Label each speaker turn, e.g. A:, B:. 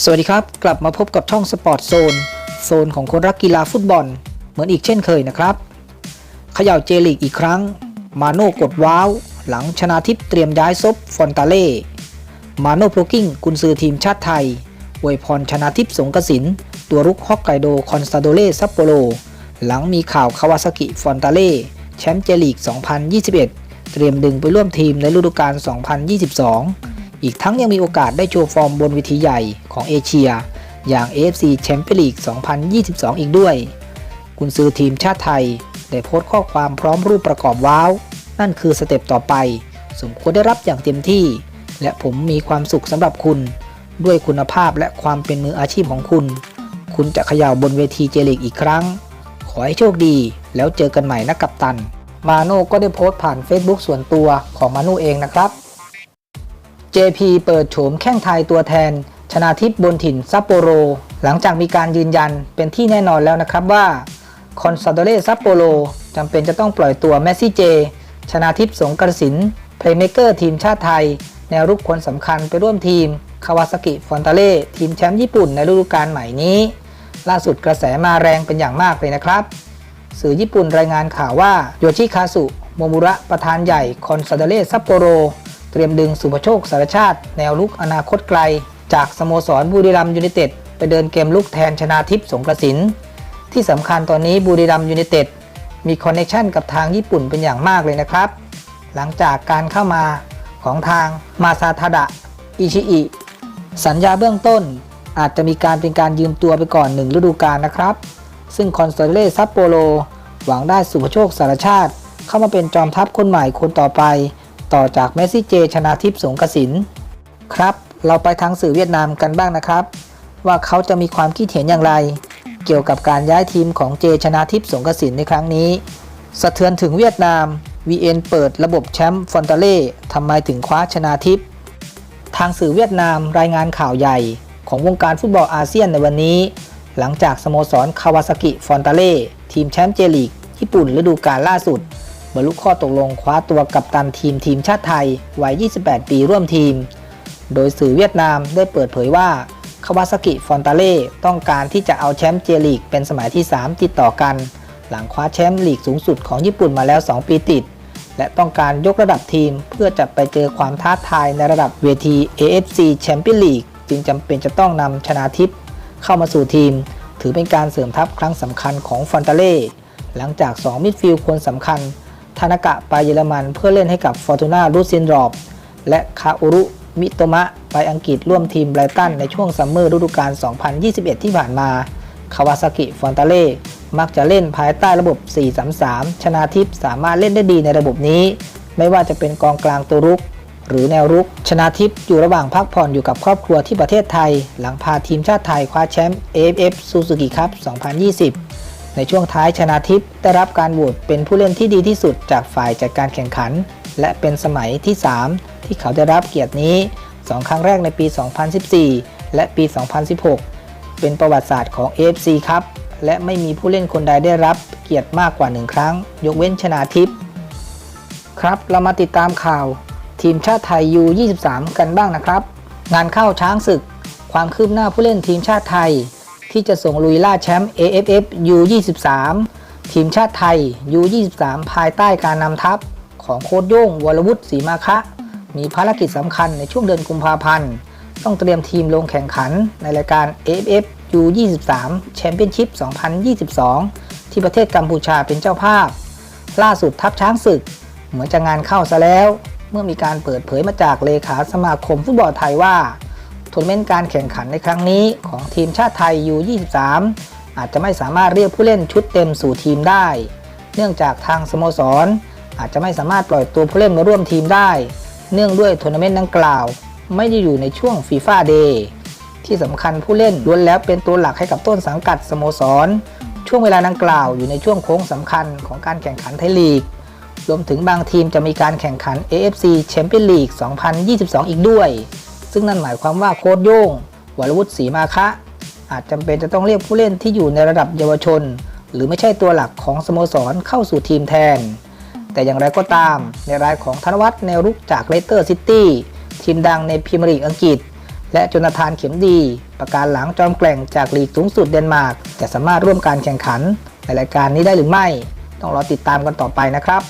A: สวัสดีครับ กลับมาพบกับช่องสปอร์ตโซนโซนของคนรักกีฬาฟุตบอล เหมือนอีกเช่นเคยนะครับเขย่าเจลีกอีกครั้ง มาโน่กดว้าว หลังชนะทิพย์เตรียมย้ายซบฟอนตาเล่มาโน่โปรกิ้งกุนซือทีมชาติไทยอวยพรชนะทิพย์สงกสิน ตัวรุกฮอกไกโดคอนซาโดเล่ซัปโปโรหลังมีข่าวคาวาซากิฟอนตาเล่แชมป์เจลีก2021 เตรียมดึงไปร่วมทีมในฤดูกาล2022 อีกทั้งยังมีโอกาสได้โชว์ฟอร์มบนเวทีใหญ่ของเอเชีย อย่าง AFC แชมเปี้ยนลีก 2022 อีกด้วย กุนซือทีมชาติไทย ได้โพสต์ข้อความพร้อมรูปประกอบว้าว นั่นคือสเต็ปต่อไป สมควรได้รับอย่างเต็มที่ และผมมีความสุขสำหรับคุณ ด้วยคุณภาพและความเป็นมืออาชีพของคุณ คุณจะเขย่าบนเวทีเจลีกอีกครั้ง ขอให้โชคดีแล้วเจอกันใหม่นะกัปตัน มาโน่ก็ได้โพสต์ผ่าน Facebook ส่วนตัวของมาโน่เองนะครับ JP เปิดโฉมแข้งไทยตัวแทน ชนาทิพย์บนถิ่นซัปโปโร หลังจากมีการยืนยันเป็นที่แน่นอนแล้วนะครับว่าคอนซาโดเลซัปโปโรจำเป็นจะต้องปล่อยตัวแมสซี่เจ ชนาทิพย์สงกระสินเพลย์เมเกอร์ทีมชาติไทย แนวรุกคนสำคัญไปร่วมทีม คาวาซากิฟอนตาเล่ ทีมแชมป์ญี่ปุ่นในฤดูกาลใหม่นี้ ล่าสุดกระแสมาแรงเป็นอย่างมากเลยนะครับ สื่อญี่ปุ่นรายงานข่าวว่าโยชิคาสุโมมุระประธานใหญ่คอนซาโดเลซัปโปโร เตรียมดึงสุภโชคสารชาติ แนวลุกอนาคตไกล จากสโมสรบุรีรัมยูไนเต็ดไปเดินเกมลุกแทนชนาทิพย์สงกระสิน ที่สำคัญตอนนี้บุรีรัมย์ยูไนเต็ดมีคอนเนคชันกับทางญี่ปุ่นเป็นอย่างมากเลยนะครับ หลังจากการเข้ามาของทางมาซาทาดะอิชิอิสัญญาเบื้องต้นอาจจะมีการเป็นการยืมตัวไปก่อนหนึ่งฤดูกาลนะครับ ซึ่งคอนโซเล่ซัปโปโรหวังได้สุภโชคสารชาติ เข้ามาเป็นจอมทัพคนใหม่คนต่อไป ต่อจากเมสซี่เจ ชนาทิพย์สงกสินครับ เราไปทางสื่อเวียดนามกันบ้างนะครับ ว่าเขาจะมีความคิดเห็นอย่างไร เกี่ยวกับการย้ายทีมของเจ ชนาทิพย์สงกสินในครั้งนี้ สะเทือนถึงเวียดนาม VN เปิดระบบแชมป์ฟอนตาเล่ทำไมถึงคว้าชนาทิพย์ทางสื่อเวียดนามรายงานข่าวใหญ่ ของวงการฟุตบอลอาเซียนในวันนี้ หลังจากสโมสรคาวาซากิฟอนตาเล่ทีมแชมป์เจลีกญี่ปุ่นฤดูกาลล่าสุด บรรลุข้อตกลงคว้าตัวกัปตันทีมทีมชาติไทยวัย 28 ปีร่วมทีม โดยสื่อเวียดนามได้เปิดเผยว่าคาวาซากิฟอนตาเล่ต้องการที่จะเอาแชมป์เจลีกเป็นสมัยที่ 3 ติดต่อกัน หลังคว้าแชมป์ลีกสูงสุดของญี่ปุ่นมาแล้ว 2 ปีติด และต้องการยกระดับทีมเพื่อจะไปเจอความท้าทายในระดับเวที AFC Champions League จึงจำเป็นจะต้องนำชนาทิพย์เข้ามาสู่ทีม ถือเป็นการเสริมทัพครั้งสำคัญของฟอนตาเล่หลังจาก 2 มิดฟิลด์คนสำคัญ ทานากะไปเยอรมัน เพื่อเล่นให้กับฟอร์ตูน่าลูซินรอบ และคาอุรุมิโตมะไปอังกฤษร่วมทีมไบรตันในช่วงซัมเมอร์ฤดูกาล 2021 ที่ผ่านมา คาวาซากิฟอนตาเล่ มักจะเล่นภายใต้ระบบ 4-3-3 ชนาทิพสามารถเล่นได้ดีในระบบนี้ ไม่ว่าจะเป็นกองกลางตัวรุก หรือแนวรุก ชนาทิพอยู่ระหว่างพักผ่อนอยู่กับครอบครัวที่ประเทศไทย หลังพาทีมชาติไทยคว้าแชมป์ AFF Suzuki Cup 2020 ในช่วงท้ายชนาทิพย์ได้รับการโหวตเป็นผู้เล่นที่ดีที่สุดจากฝ่ายจัดการแข่งขัน และเป็นสมัยที่ 3 ที่เขาได้รับเกียรตินี้ 2 ครั้งแรกในปี 2014 และปี 2016 เป็นประวัติศาสตร์ของ AFC ครับ และไม่มีผู้เล่นคนใดได้รับเกียรติมากกว่า 1 ครั้ง ยกเว้นชนาทิพย์ครับเรามาติดตามข่าว ทีมชาติไทย U23 กันบ้างนะครับ งานเข้าช้างศึก ความคืบหน้าผู้เล่นทีมชาติไทย ที่จะส่งลุยล่าแชมป์ AFF U23 ทีมชาติไทย U23 ภายใต้การนำทัพของโค้ชโย่งวรวุฒิศรีมาคะ มีภารกิจสำคัญในช่วงเดือนกุมภาพันธ์ ต้องเตรียมทีมลงแข่งขันในรายการ AFF U23 Championship 2022 ที่ประเทศกัมพูชาเป็นเจ้าภาพ ล่าสุดทัพช้างศึก เหมือนจะงานเข้าซะแล้ว เมื่อมีการเปิดเผยมาจากเลขาสมาคมฟุตบอลไทยว่า ทัวร์นาเมนต์การแข่งขันในครั้งนี้ของทีมชาติไทย U23 อาจจะไม่สามารถเรียกผู้เล่นชุดเต็มสู่ทีมได้ เนื่องจากทางสโมสร อาจจะไม่สามารถปล่อยตัวผู้เล่นมาร่วมทีมได้ เนื่องด้วยทัวร์นาเมนต์ดังกล่าว ไม่ได้อยู่ในช่วงฟีฟ่าเดย์ที่สำคัญผู้เล่นล้วนแล้วเป็นตัวหลักให้กับต้นสังกัดสโมสร ช่วงเวลาดังกล่าวอยู่ในช่วงโค้งสำคัญของการแข่งขันไทยลีก รวมถึงบางทีมจะมีการแข่งขัน AFC Champions League 2022 อีกด้วย ซึ่งนั่นหมายความว่าโค้ชโย่งวรวุฒิศรีมาคะ อาจจำเป็นจะต้องเรียกผู้เล่นที่อยู่ในระดับเยาวชน หรือไม่ใช่ตัวหลักของสโมสรเข้าสู่ทีมแทน แต่อย่างไรก็ตาม ในรายของธนวัฒน์แนวรุกจากเลสเตอร์ซิตี้ทีมดังในพรีเมียร์ลีกอังกฤษ และจนาธานเข็มดี ประการหลังจอมแกร่งจากลีกสูงสุดเดนมาร์กจะสามารถร่วมการแข่งขันในรายการนี้ได้หรือไม่ ต้องรอติดตามกันต่อไปนะครับ